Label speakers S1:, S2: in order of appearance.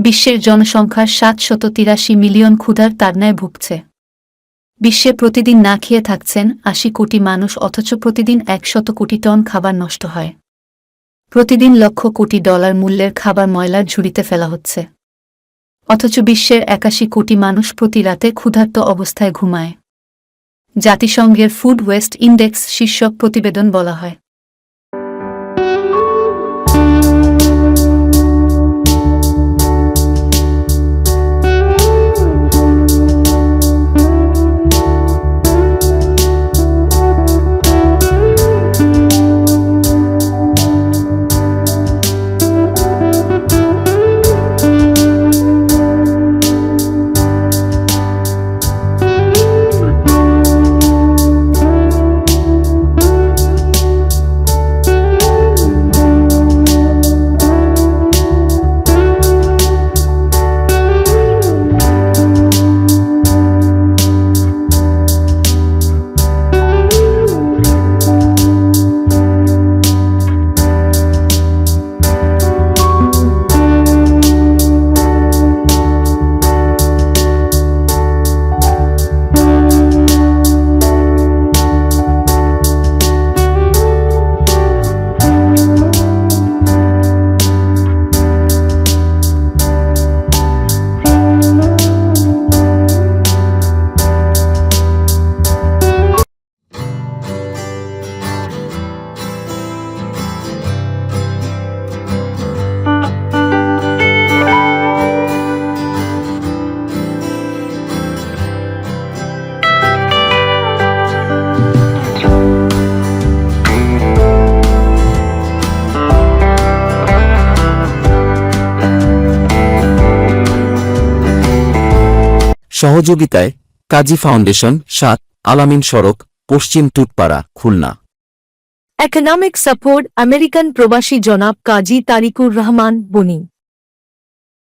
S1: বিশ্বের জনসংখ্যার সাতশত তিরাশি মিলিয়ন ক্ষুধার তাড়নায় ভুগছে। বিশ্বে প্রতিদিন না খেয়ে থাকছেন আশি কোটি মানুষ, অথচ প্রতিদিন একশত কোটি টন খাবার নষ্ট হয়। প্রতিদিন লক্ষ কোটি ডলার মূল্যের খাবার ময়লার ঝুড়িতে ফেলা হচ্ছে। অথচ বিশ্বের একাশি কোটি মানুষ প্রতি রাতে ক্ষুধার্ত অবস্থায় ঘুমায়। জাতিসংঘের ফুড ওয়েস্ট ইন্ডেক্স শীর্ষক প্রতিবেদন বলা হয়।
S2: সহযোগিতায় কাজী ফাউন্ডেশন সাত, আলামিন সড়ক, পশ্চিম Tutpara Khulna.
S3: Economic support American প্রবাসী জনাব কাজী তারিকুর রহমান, বনি।